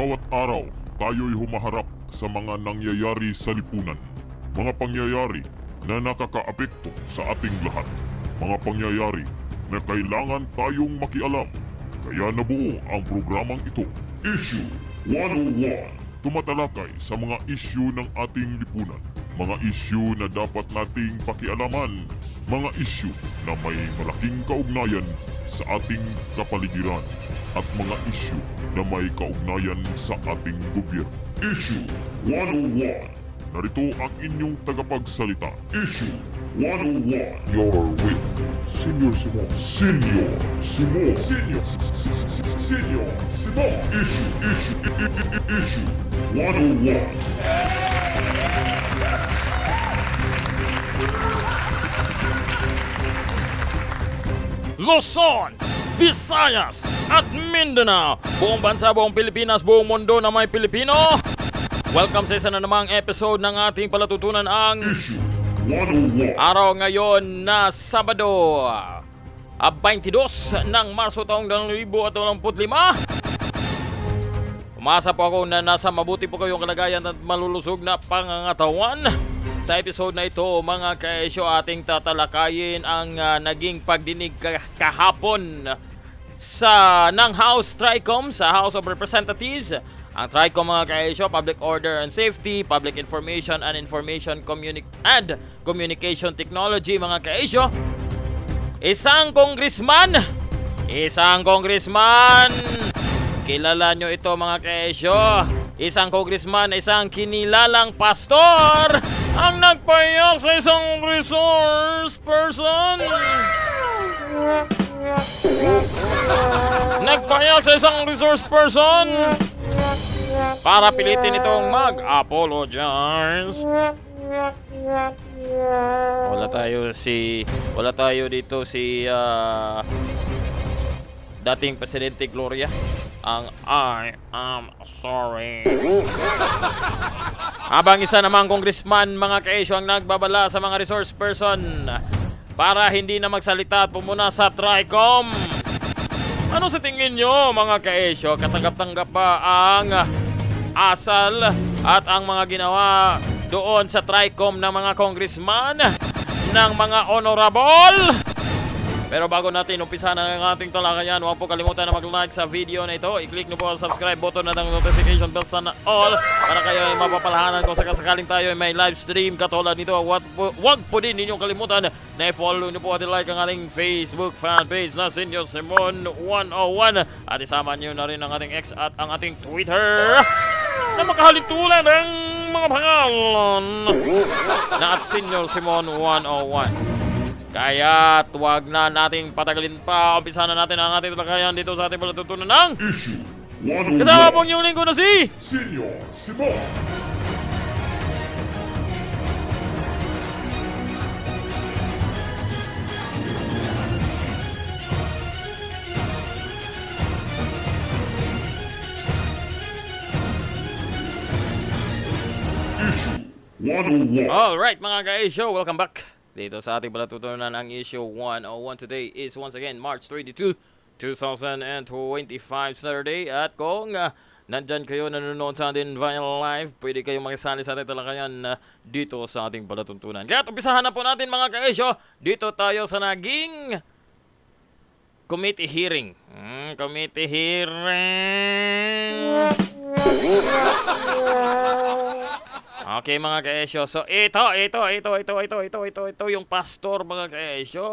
Bawat araw, tayo'y humaharap sa mga nangyayari sa lipunan. Mga pangyayari na nakakaapekto sa ating lahat. Mga pangyayari na kailangan tayong makialam. Kaya nabuo ang programang ito. Issue 101 Tumatalakay sa mga issue ng ating lipunan. Mga issue na dapat nating pakialaman. Mga issue na may malaking kaugnayan sa ating kapaligiran at mga issue na may kaugnayan sa ating gobyerno. Issue 101 Narito ang inyong tagapagsalita. Issue 101 Your with Senior Simon. Senior Simon. Senior. Senior Simon. Issue, issue, issue 101. Luzon, Visayas, at Mindanao. Buong bansa, buong Pilipinas, buong mundo na may Pilipino. Welcome sa isa na namang episode ng ating palatutunan ang Issue 101. araw ngayon na Sabado. ah, 22 ng Marso taong 2025. Umasa po ako na nasa mabuti po kayong kalagayan at malulusog na pangangatawan. Sa episode na ito, mga kaesyo, ating tatalakayin ang ah, naging pagdinig ka- kahapon sa ng House TRICOM sa House of Representatives. Ang TRICOM mga kaesyo, Public Order and Safety, Public Information and Information Communi- and Communication Technology mga kaesyo. Isang congressman, isang congressman, kilala nyo ito mga kaesyo. Isang congressman, isang kinilalang pastor ang nagpayak sa isang resource person. Nagpayak sa isang resource person para pilitin itong mag-apologize. Wala tayo si wala tayo dito si ah, dating presidente Gloria ang I am sorry. Habang isa namang congressman mga kaisyo ang nagbabala sa mga resource person para hindi na magsalita at pumuna sa TRICOM. Ano sa tingin nyo mga kaesyo? Katanggap-tanggap pa ang asal at ang mga ginawa doon sa TRICOM ng mga congressman ng mga honorable? Pero bago natin umpisa na ang ating talakayan, huwag po kalimutan na mag-like sa video na ito. I-click nyo po ang subscribe button at ang notification bell sana all para kayo ay mapapalahanan kung sakasakaling tayo ay may live stream katulad nito. Huwag po, huwag po din ninyong kalimutan na i-follow nyo po at i-like ang ating Facebook fan page na Senyor Simon 101 at isama nyo na rin ang ating X at ang ating Twitter na makahalintulan ng mga pangalan na at Senyor Simon 101. Kaya tuwag na nating patagalin pa. Umpisa na natin ang ating talakayan dito sa ating palatutunan ng Issue kasama 101. pong yung lingko na si Senior Simon. Issue 101. Alright mga ka-issue, welcome back dito sa ating palatutunan ang issue 101 today is once again March 32, 2025 Saturday at kung uh, nandyan kayo nanonood sa atin via live, pwede kayong makisali sa ating talakayan uh, dito sa ating palatutunan. Kaya umpisahan na po natin mga ka-issue, dito tayo sa naging committee hearing. Hmm, committee hearing. Okay mga kaesyo. So ito, ito, ito, ito, ito, ito, ito, ito yung pastor mga kaesyo.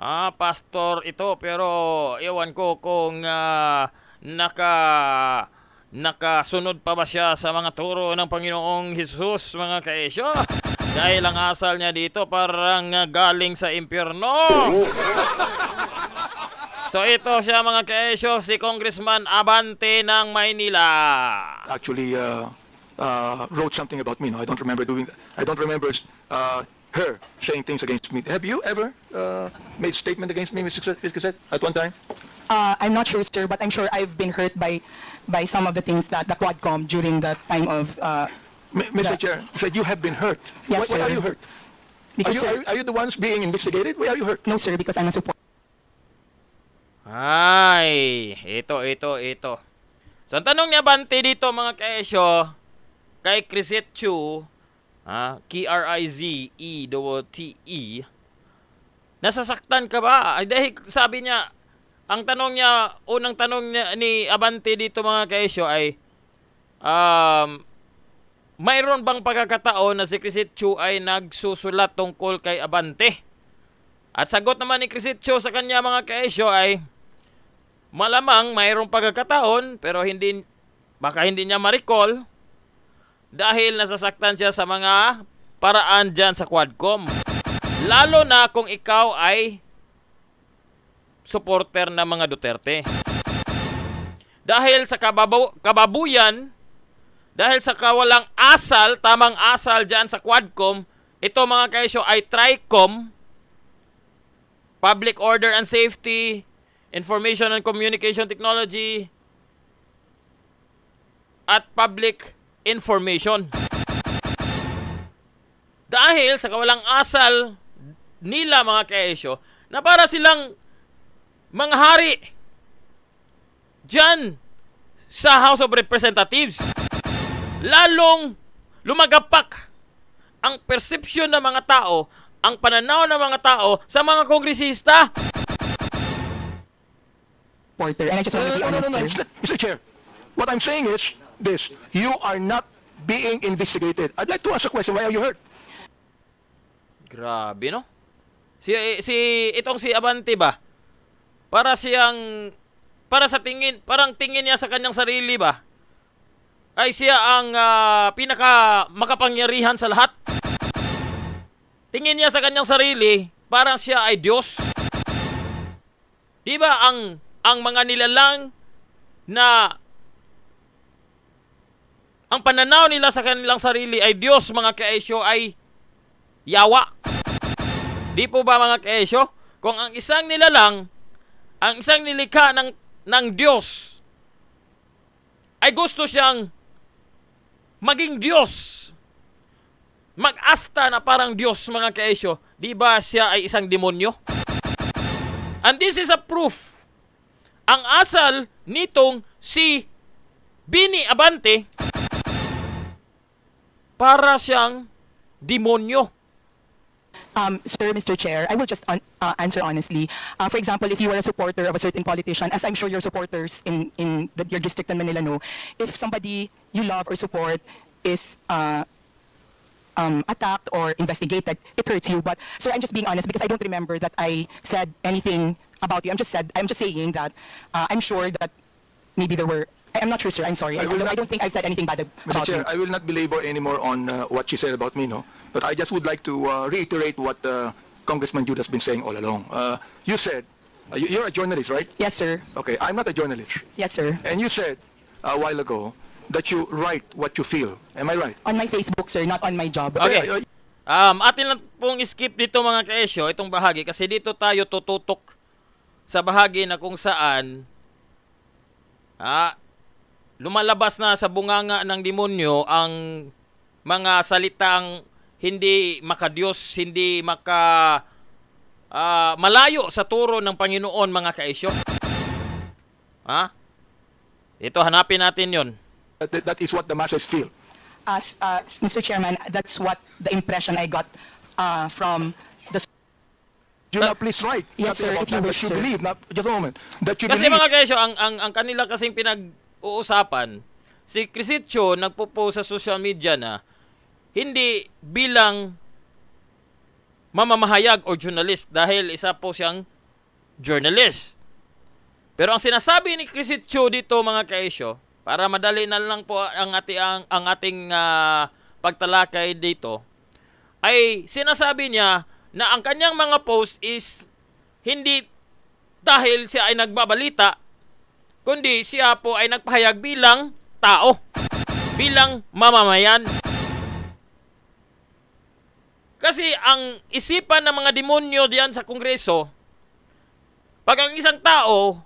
Ah, pastor ito pero ewan ko kung ah, naka nakasunod pa ba siya sa mga turo ng Panginoong Hesus mga kaesyo. Dahil ang asal niya dito parang ah, galing sa impyerno. So ito siya mga kaesyo, si Congressman Abante ng Maynila. actually uh, uh, wrote something about me. No, I don't remember doing. I don't remember uh, her saying things against me. Have you ever uh, made statement against me, Ms. Cassette- at one time? Uh, I'm not sure, sir, but I'm sure I've been hurt by by some of the things that the Quadcom during that time of. Uh, M- Mr. Yeah. Chair said you have been hurt. Yes, why, why sir. are you hurt? Are because you, sir, are, you- are you the ones being investigated? Why are you hurt? no, sir, because I'm a support. Ay, ito, ito, ito. So, ang tanong ni Abante dito mga kaesyo, kay Crisit Chu, ah, K-R-I-Z-E-T-E, nasasaktan ka ba? Ay, dahil sabi niya, ang tanong niya, unang tanong niya, ni Abante dito mga kaesyo ay, um, mayroon bang pagkakataon na si Crisit ay nagsusulat tungkol kay Abante? At sagot naman ni Crisit sa kanya mga kaesyo ay, malamang mayroong pagkakataon pero hindi baka hindi niya ma-recall dahil nasasaktan siya sa mga paraan dyan sa Quadcom. Lalo na kung ikaw ay supporter ng mga Duterte. Dahil sa kababu- kababuyan, dahil sa kawalang asal, tamang asal dyan sa Quadcom, ito mga kaisyo ay TRICOM, Public Order and Safety, Information and Communication Technology, at Public Information. Dahil sa kawalang asal nila mga kaesyo, na para silang mga hari dyan sa House of Representatives. Lalong lumagapak ang perception ng mga tao, ang pananaw ng mga tao sa mga kongresista. Porter, and I just want to Uh, be no, no, honest, no, no, sir. Mr. Mr. Chair. What I'm saying is this. You are not being investigated. I'd like to ask a question. Why are you hurt? Grabe, no? Si, si, itong si Abante ba? Para siyang, para sa tingin, parang tingin niya sa kanyang sarili ba? Ay siya ang ah, pinaka makapangyarihan sa lahat. Tingin niya sa kanyang sarili, parang siya ay Diyos. Di ba ang, ang mga nilalang na ang pananaw nila sa kanilang sarili ay Diyos, mga kaesyo, ay yawa. Di po ba mga kaesyo? Kung ang isang nilalang, ang isang nilikha ng, ng Diyos, ay gusto siyang maging Diyos. Mag-asta na parang Diyos mga kaesyo. Di ba siya ay isang demonyo? And this is a proof. Ang asal nitong si Bini Abante para siyang demonyo. Um, sir, Mr. Chair, I will just un- uh, answer honestly. Uh, for example, if you were a supporter of a certain politician, as I'm sure your supporters in, in the, your district in Manila know, if somebody you love or support is uh, um, attacked or investigated, it hurts you. But sir, I'm just being honest because I don't remember that I said anything about you. I'm just said I'm just saying that uh, I'm sure that maybe there were. I- I'm not sure, sir. I'm sorry. I, I will I not- don't think I've said anything bad ab- Mr. about Chair, you. I will not belabor anymore on uh, what she said about me, no? But I just would like to uh, reiterate what uh, Congressman Jude has been saying all along. Uh, you said, uh, you- you're a journalist, right? Yes, sir. Okay, I'm not a journalist. Yes, sir. And you said a while ago that you write what you feel. Am I right? On my Facebook, sir, not on my job. Okay. Uh, Um, atin lang pong skip dito mga kaesyo, itong bahagi, kasi dito tayo tututok sa bahagi na kung saan ah, lumalabas na sa bunganga ng demonyo ang mga salitang hindi makadiyos, hindi maka ah, malayo sa turo ng Panginoon mga kaesyo. Ha? Ito, hanapin natin yon. that, that is what the masses feel. As uh, Mr. Chairman, that's what the impression I got uh, from the. You now please write Yes, sir, if you that, wish, that you sir. believe. Not, just a moment. That you Kasi believe. mga kaesyo, ang, ang, ang kanila kasing pinag-uusapan, si Crisitcho nagpo-post sa social media na hindi bilang mamamahayag o journalist dahil isa po siyang journalist. Pero ang sinasabi ni Crisitcho dito mga kaesyo, para madali na lang po ang, ati, ang, ang ating ah, pagtalakay dito, ay sinasabi niya na ang kanyang mga post is hindi dahil siya ay nagbabalita, kundi siya po ay nagpahayag bilang tao, bilang mamamayan. Kasi ang isipan ng mga demonyo diyan sa kongreso, pag ang isang tao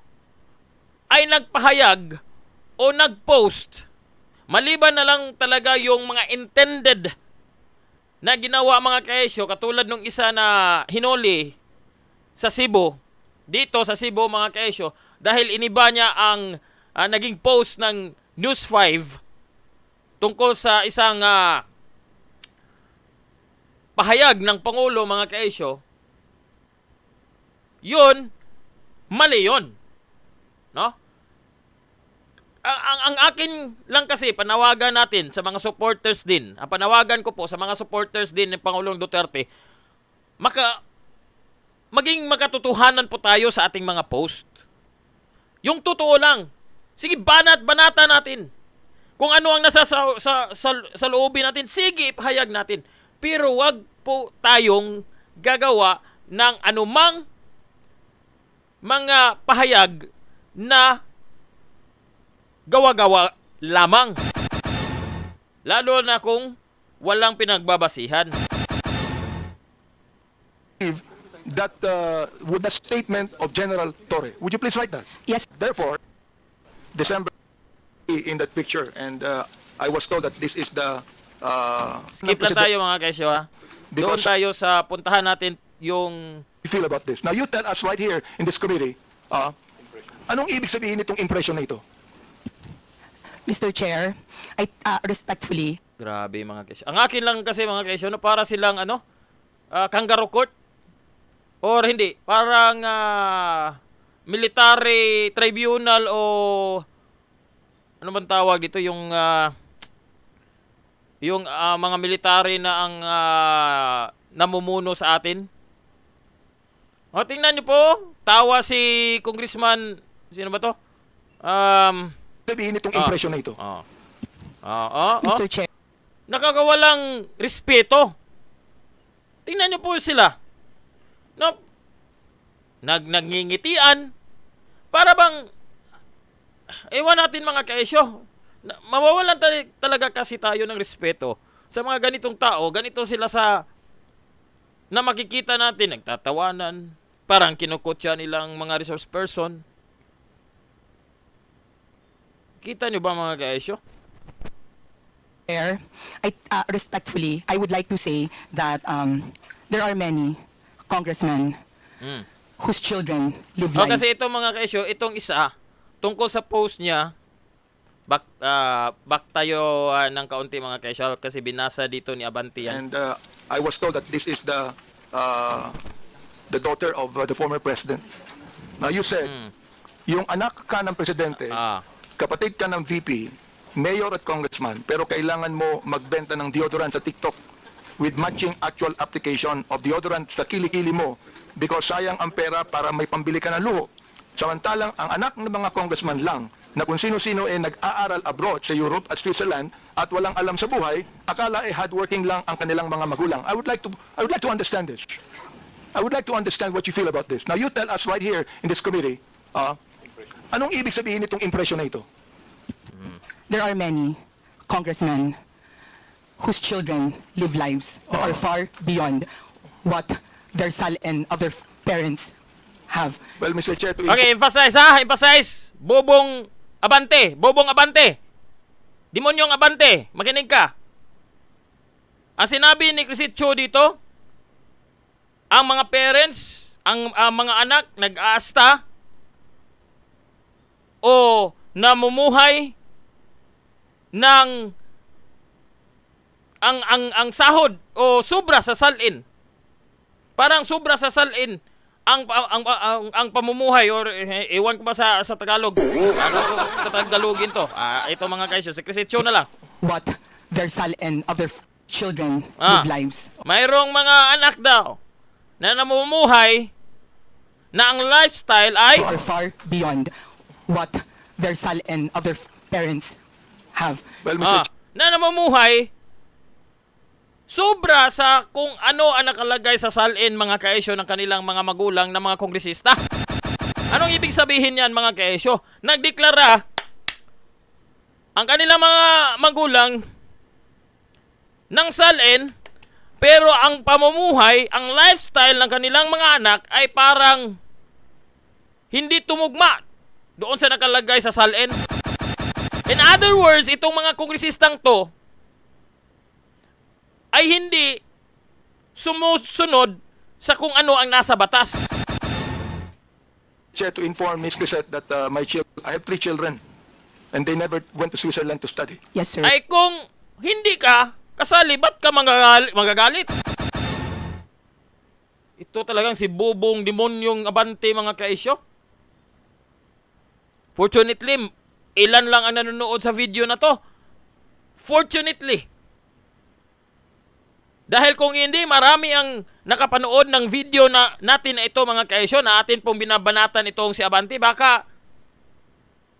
ay nagpahayag o nagpost, maliban na lang talaga yung mga intended na ginawa mga kaesyo, katulad nung isa na hinuli sa Cebu, dito sa Cebu mga kaesyo, dahil iniba niya ang ah, naging post ng News 5 tungkol sa isang ah, pahayag ng Pangulo mga kaesyo, yun, mali yun. No? Ang, ang, ang akin lang kasi, panawagan natin sa mga supporters din, ang panawagan ko po sa mga supporters din ng Pangulong Duterte, maka, maging makatotohanan po tayo sa ating mga post. Yung totoo lang. Sige, banat, banata natin. Kung ano ang nasa sa, sa, sa, sa loobin natin, sige, ipahayag natin. Pero wag po tayong gagawa ng anumang mga pahayag na gawa-gawa lamang. Lalo na kung walang pinagbabasihan. that uh, with the statement of General Torre. Would you please write that? Yes, Therefore, December in that picture, and uh, I was told that this is the uh, Skip President- tayo mga kaisyo ha. Doon Because- tayo sa puntahan natin yung you feel about this. Now, you tell us right here in this committee, uh, anong ibig sabihin itong impression na ito? Mr. Chair, I uh, respectfully Grabe mga kesyo. Ang akin lang kasi mga kesyo, no, para silang ano, ah, kangaroo court. Or hindi, parang ah, military tribunal o ano bang tawag dito yung ah, yung ah, mga military na ang ah, namumuno sa atin. O tingnan niyo po, tawa si Congressman, sino ba to? Um, Sabihin itong Ah. impression na ito. oh. Ah, ah, ah. Mr. Chair, nakakawalang respeto. Tingnan niyo po sila. No, nag nagngingitian. Para bang ewan natin mga kaesyo. Mawawalan tali- talaga kasi tayo ng respeto sa mga ganitong tao. Ganito sila sa na makikita natin nagtatawanan. Parang kinukutya nilang mga resource person. Kita niyo ba mga kaesyo? Chair, I uh, respectfully I would like to say that um, there are many congressmen Mm. Whose children live Oh, lives kasi itong mga kaisyo, itong isa, tungkol sa post niya, back, ah, back tayo ah, ng kaunti mga kaisyo kasi binasa dito ni Abanti yan. And uh, I was told that this is the uh, the daughter of uh, the former president. Now, you said, yung anak ka ng presidente, Ah. kapatid ka ng VP, mayor at congressman, pero kailangan mo magbenta ng deodorant sa TikTok with matching actual application of deodorant sa kilikili mo because sayang ang pera para may pambili ka ng luho. Samantalang ang anak ng mga congressman lang na kung sino-sino ay nag-aaral abroad sa Europe at Switzerland at walang alam sa buhay, akala ay hardworking lang ang kanilang mga magulang. I would like to I would like to understand this. I would like to understand what you feel about this. Now you tell us right here in this committee, ah, anong ibig sabihin itong impression na ito? there are many congressmen whose children live lives that are far beyond what their sal and other parents have. Well, Mr. Chair, to Okay, emphasize ha, emphasize. Bobong Abante, Bobong Abante. Demonyong Abante, makinig ka. Ang sinabi ni Crisit Cho dito, ang mga parents, ang, ang mga anak nag-aasta o namumuhay ng ang ang ang sahod o sobra sa salin. Parang sobra sa salin ang ang ang, ang, ang pamumuhay or eh, ewan ko ba sa sa Tagalog. Ano ko Tagalogin to? Ah, ito mga kaisyo, si Crisitio na lang. what their sal and other children Ah. live lives. Mayroong mga anak daw na namumuhay na ang lifestyle ay are far beyond what their sal and other parents have. Well, ah, na namumuhay sobra sa kung ano ang nakalagay sa salin mga kaesyo ng kanilang mga magulang na mga kongresista. Anong ibig sabihin yan mga kaesyo? Nagdeklara ang kanilang mga magulang ng salin pero ang pamumuhay, ang lifestyle ng kanilang mga anak ay parang hindi tumugma doon sa nakalagay sa salin. In other words, itong mga kongresistang to ay hindi sumusunod sa kung ano ang nasa batas. Chair, to inform Ms. Crisette that uh, my children, I have three children. and they never went to Switzerland to study. Yes, sir. Ay kung hindi ka kasali, ba't ka magagali- magagalit? Ito talagang si Bubong Demonyong Abante mga kaisyo. Fortunately, ilan lang ang nanonood sa video na to. Fortunately. Dahil kung hindi, marami ang nakapanood ng video na natin na ito mga kaisyo na atin pong binabanatan itong si Abante. Baka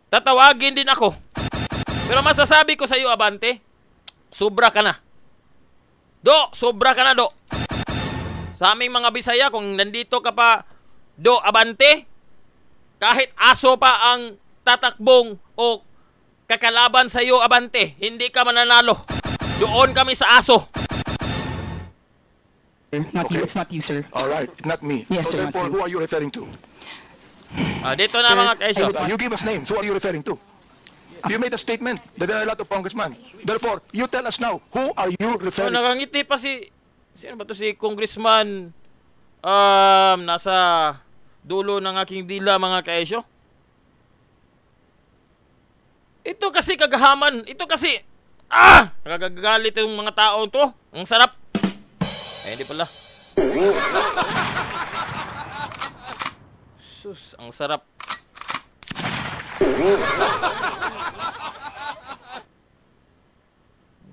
tatawagin din ako. Pero masasabi ko sa iyo, Abante, sobra ka na. Do, sobra ka na, Do. Sa aming mga Bisaya, kung nandito ka pa, Do, Abante, kahit aso pa ang tatakbong o kakalaban sa iyo, Abante, hindi ka mananalo. Doon kami sa aso. Not you. Okay. It's not you, sir. All right, not me. Yes, so sir, not therefore, you. who are you referring to? Ah, dito na Sir, mga. I would- Uh, you give us names. Who are you referring to? You made a statement that there are a lot of congressmen. Therefore, you tell us now, who are you So, referring to? nakangiti pa si... Sino ba to si Congressman? Um, nasa dulo ng aking dila mga kaisyo. Ito kasi kagahaman. Ito kasi... Ah! Nakagagalit yung mga tao to. Ang sarap. Eh, hindi pala. Sus, ang sarap.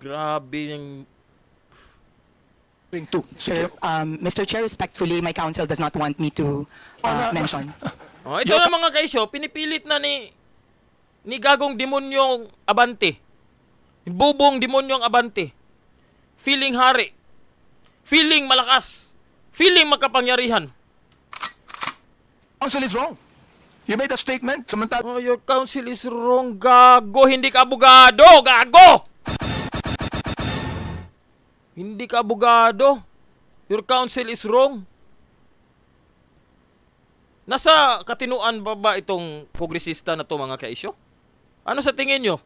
Grabe yung to? Sir, um, Mr. Chair, respectfully, my counsel does not want me to uh, mention. Oh, ito na mga kaisyo, pinipilit na ni ni gagong demonyong abante. Bubong demonyong abante. Feeling hari. Feeling malakas. Feeling makapangyarihan. Counsel is wrong. You made a statement. Samantala, Oh, your counsel is wrong, gago. Hindi ka abogado, gago! Hindi ka abogado. Your counsel is wrong. Nasa katinuan ba ba itong kongresista na to mga kaisyo? Ano sa tingin nyo?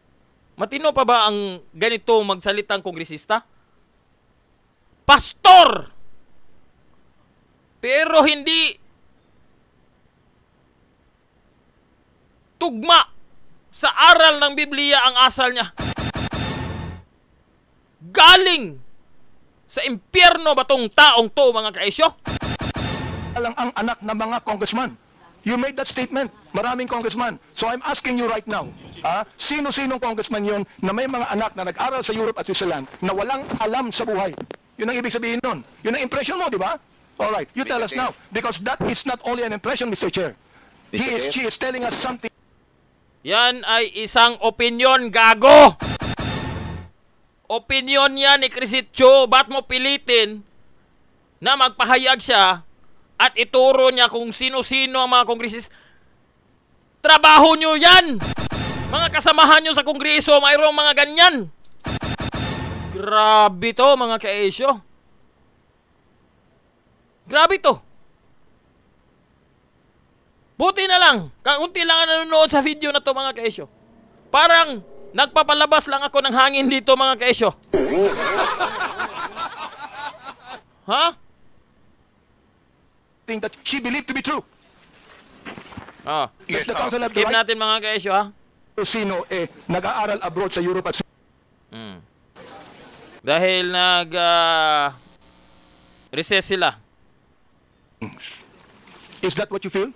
Matino pa ba ang ganito magsalitang kongresista? Pastor! Pero hindi tugma sa aral ng Biblia ang asal niya. Galing sa impyerno ba tong taong to mga kaisyo? lang ang anak ng mga congressman. You made that statement. Maraming congressman. So I'm asking you right now, ah, sino-sinong congressman yon na may mga anak na nag-aral sa Europe at Switzerland na walang alam sa buhay? Yun ang ibig sabihin nun. Yun ang impression mo, di ba? All right, you tell us now. Because that is not only an impression, Mr. Chair. He is, she is telling us something Yan ay isang opinion gago. Opinion yan ni Crisitcho. Ba't mo pilitin na magpahayag siya at ituro niya kung sino-sino ang mga kongresis? Trabaho nyo yan! Mga kasamahan nyo sa kongreso, mayroong mga ganyan. Grabe to, mga kaesyo. Grabe to. Buti na lang, kaunti lang ang nanonood sa video na to mga kaesyo. Parang nagpapalabas lang ako ng hangin dito mga kaesyo. ha? that she believed to be true. Ah, the council have the skip right natin mga kaesyo ha. sino eh, nag-aaral abroad sa Europe at Mm. Dahil nag ah, recess sila. Is that what you feel?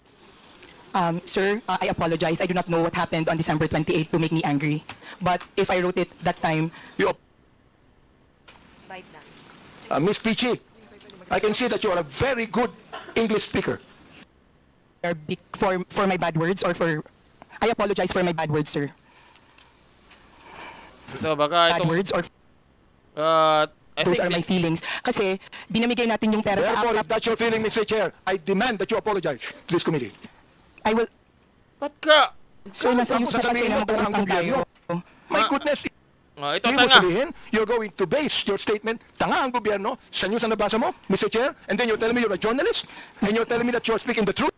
Um, sir, uh, I apologize. I do not know what happened on December 28 to make me angry. But if I wrote it that time, You, uh, Miss Peachy, I can see that you are a very good English speaker. uh, be- for, for my bad words or for... I apologize for my bad words, sir. Ito, baka Bad itong... words or ah, I those are my feelings. Kasi binamigay natin yung pera sa Therefore, if APRA. that's your feeling, Mr. Chair, I demand that you apologize to this committee. I will... Ba't ka? Sir, nasa Tapos news po kasi sasabihin na mo, tangang magutang tayo. My Ma- goodness, Ah, ito Ibig mo tanga. sabihin, you're going to base your statement, tanga ang gobyerno, sa news na nabasa mo, Mr. Chair, and then you're telling me you're a journalist, and you're telling me that you're speaking the truth.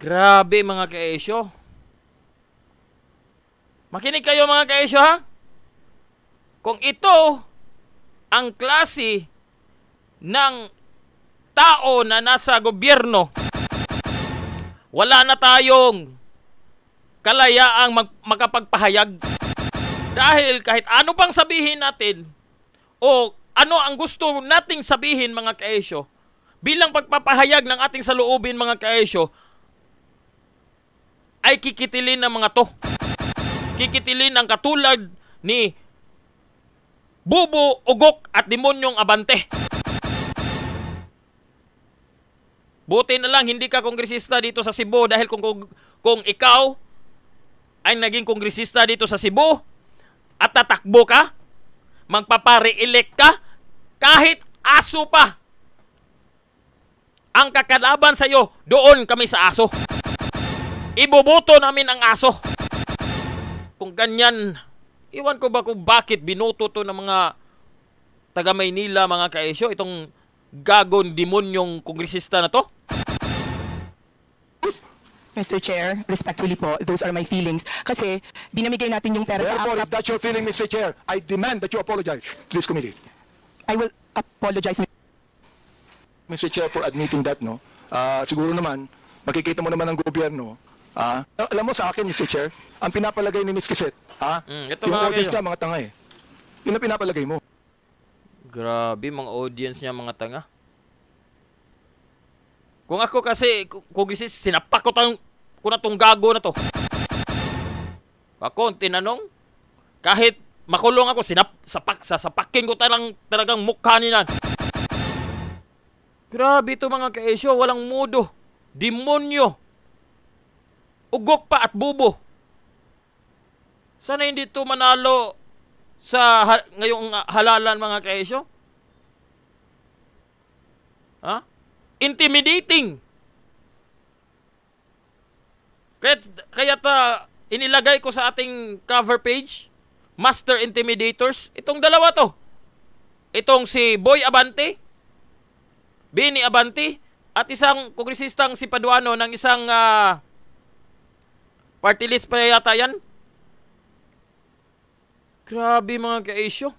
Grabe mga kaesyo. Makinig kayo mga kaesyo ha. Kung ito ang klase ng tao na nasa gobyerno, wala na tayong kalayaang mag- makapagpahayag. Dahil kahit ano pang sabihin natin, o ano ang gusto nating sabihin mga kaesyo, bilang pagpapahayag ng ating saloobin mga kaesyo, ay kikitilin ng mga to. Kikitilin ang katulad ni Bubo, Ugok at Demonyong Abante. Buti na lang hindi ka kongresista dito sa Cebu dahil kung, kung, kung ikaw ay naging kongresista dito sa Cebu at tatakbo ka, magpapare-elect ka, kahit aso pa ang kakalaban sa iyo, doon kami sa aso. Iboboto namin ang aso. Kung ganyan, iwan ko ba kung bakit binoto to ng mga taga Maynila, mga kaesyo, itong gagon demonyong kongresista na to? Mr. Chair, respectfully po, those are my feelings. Kasi binamigay natin yung pera sa Therefore, if APRA. that's your feeling, Mr. Chair, I demand that you apologize to this committee. I will apologize. Mr. Chair, for admitting that, no? Ah, siguro naman, makikita mo naman ang gobyerno. Ah, alam mo sa akin, Mr. Chair, ang pinapalagay ni Ms. Kiset, ha? Mm, ito yung mga audience kayo. niya, mga tanga eh. Yun ang pinapalagay mo. Grabe, mga audience niya, mga tanga. Kung ako kasi, ku- kung isi, sinapak ko, tang, ko na tong gago na to. Ako, tinanong, kahit makulong ako, sinap, sapak, sasapakin ko talang, talagang mukha nila. Grabe to mga kaesyo, walang mudo. Demonyo. Ugok pa at bubo. Sana hindi to manalo sa ha- ngayong ah, halalan mga kaesyo? Ha? Intimidating. Kaya, kaya ta, inilagay ko sa ating cover page, Master Intimidators, itong dalawa to. Itong si Boy Abante, Bini Abante, at isang kongresistang si Paduano ng isang ah, party list pa yata yan. Grabe mga ka-issue.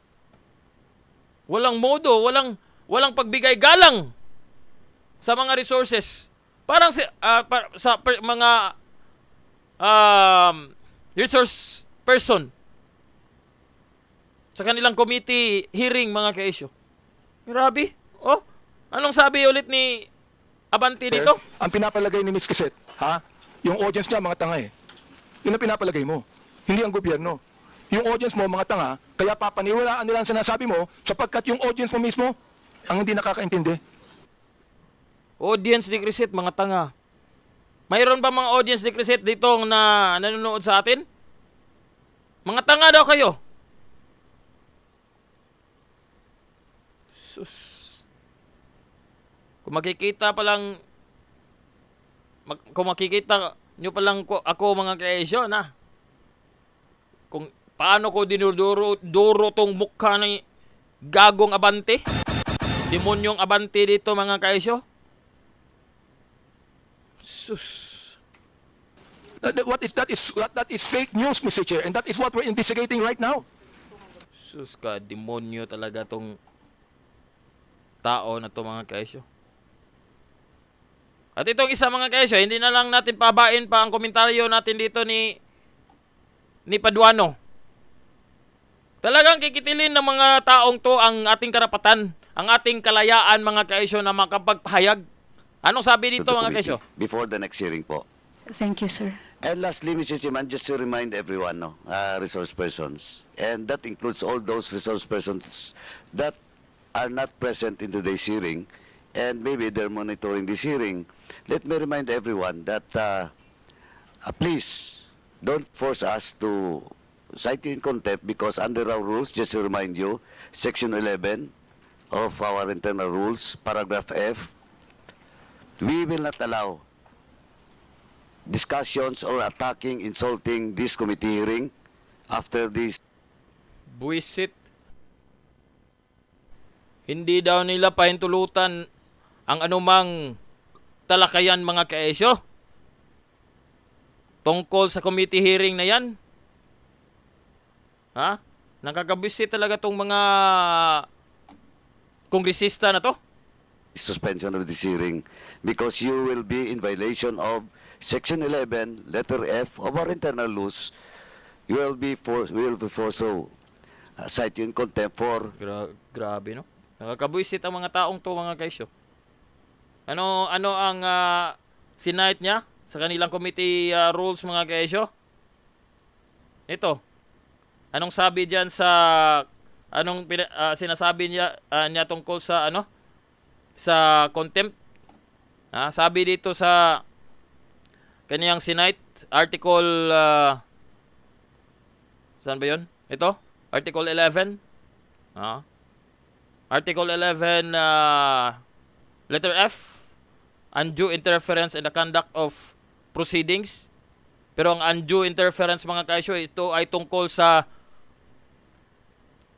Walang modo, walang walang pagbigay galang sa mga resources. Parang si, ah, pa- sa per- mga um, resource person sa kanilang committee hearing mga ka-issue. Grabe. Oh, anong sabi ulit ni Abante dito? Ang pinapalagay ni Ms. Kiset, ha? Yung audience niya, mga tanga eh. Yun ang pinapalagay mo. Hindi ang gobyerno. Yung audience mo, mga tanga, kaya papaniwalaan nila ang sinasabi mo sapagkat yung audience mo mismo ang hindi nakakaintindi. Audience decrease mga tanga. Mayroon ba mga audience decrease dito na nanonood sa atin? Mga tanga daw kayo. Sus. Kung makikita pa lang mag- kung makikita nyo pa lang ko, ako mga kaesyo na kung paano ko dinuduro duro tong mukha ng gagong abante demonyong abante dito mga kaesyo sus That, that- what is, that, is, that, that is fake news, Mr. Chair, and that is what we're investigating right now. sus ka demonyo talaga tong tao na to mga kaesyo at itong isa mga kaesyo hindi na lang natin pabain pa ang komentaryo natin dito ni ni Paduano Talagang kikitilin ng mga taong to ang ating karapatan, ang ating kalayaan mga kaesyo na makapagpahayag. Anong sabi to dito mga kaesyo? Before the next hearing po. Thank you, sir. And lastly, Mr. Chairman, just to remind everyone, no, uh, resource persons, and that includes all those resource persons that are not present in today's hearing, and maybe they're monitoring this hearing. Let me remind everyone that uh, uh, please don't force us to cite you in contempt because under our rules, just to remind you, Section 11 of our internal rules, paragraph F, we will not allow discussions or attacking, insulting this committee hearing after this Buisit. Hindi daw nila pahintulutan ang anumang talakayan mga kaesyo. Tungkol sa committee hearing na yan. Ha? Nakakabuisit talaga tong mga kongresista na to. suspension of this hearing because you will be in violation of Section 11, letter F of our internal laws. You will be for, will be forced to uh, cite you in contempt for Gra- grabe, no? Nakakabuisit ang mga taong to, mga kaisyo. Ano, ano ang uh, sinight niya sa kanilang committee ah, rules, mga kaisyo? Ito. Anong sabi diyan sa anong ah, sinasabi niya ah, niya tungkol sa ano? Sa contempt? Ah, sabi dito sa kaniyang sinight article ah, Saan ba 'yon? Ito? Article 11. Ah. Article 11 uh, letter F undue interference in the conduct of proceedings. Pero ang undue interference mga kaisyo, ito ay tungkol sa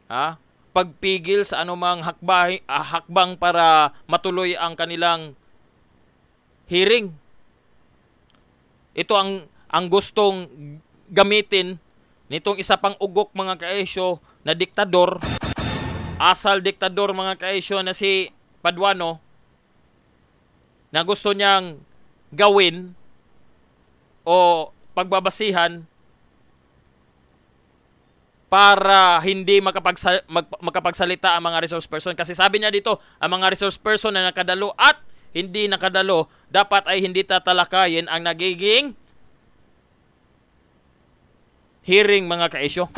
ah, pagpigil sa anumang hakbang, ah, hakbang para matuloy ang kanilang hearing. Ito ang ang gustong gamitin nitong isa pang ugok mga kaesyo na diktador, asal diktador mga kaesyo na si Paduano na gusto niyang gawin o pagbabasihan para hindi makapagsa- mag- makapagsalita ang mga resource person. Kasi sabi niya dito, ang mga resource person na nakadalo at hindi nakadalo, dapat ay hindi tatalakayin ang nagiging hearing mga kaisyo.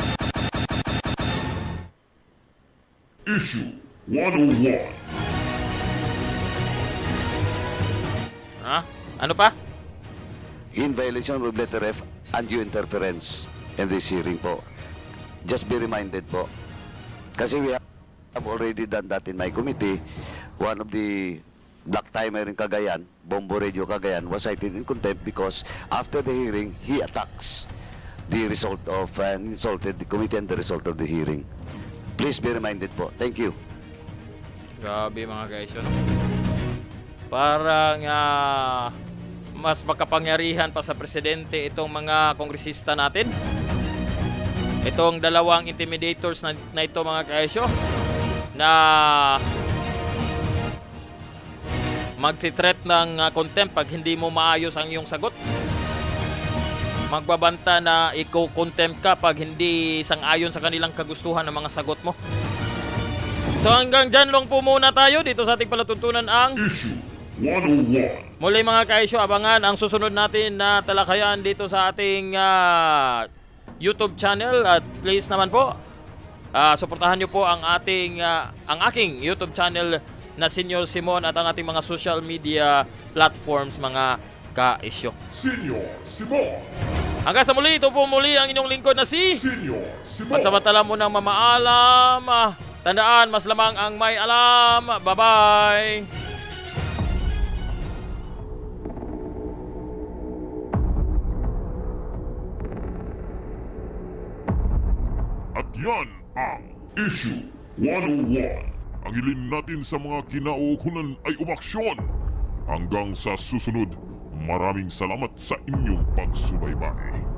Issue 101. Ano pa? in violation of letter F undue interference in this hearing po. Just be reminded po. Kasi we have already done that in my committee. One of the black timer in Cagayan, Bombo Radio Cagayan, was cited in contempt because after the hearing, he attacks the result of, and insulted the committee and the result of the hearing. Please be reminded po. Thank you. Grabe mga guys, ano? Parang ah, mas makapangyarihan pa sa presidente itong mga kongresista natin. Itong dalawang intimidators na, na ito mga kaesyo na magti-threat ng ah, contempt pag hindi mo maayos ang iyong sagot. Magbabanta na i-contempt ka pag hindi sang-ayon sa kanilang kagustuhan ng mga sagot mo. So hanggang dyan lang po muna tayo dito sa ating palatuntunan ang Issue 101. Muli mga kaisyo, abangan ang susunod natin na talakayan dito sa ating ah, YouTube channel at please naman po ah, suportahan niyo po ang ating ah, ang aking YouTube channel na Senior Simon at ang ating mga social media platforms mga kaisyo. Senior Simon. Hanggang sa muli, ito po muli ang inyong lingkod na si Senior Simon. Pansamantala mo ng mamaalam. Tandaan, mas lamang ang may alam. Bye-bye! At yan ang Issue 101. Ang hilin natin sa mga kinaukunan ay umaksyon. Hanggang sa susunod, maraming salamat sa inyong pagsubaybay.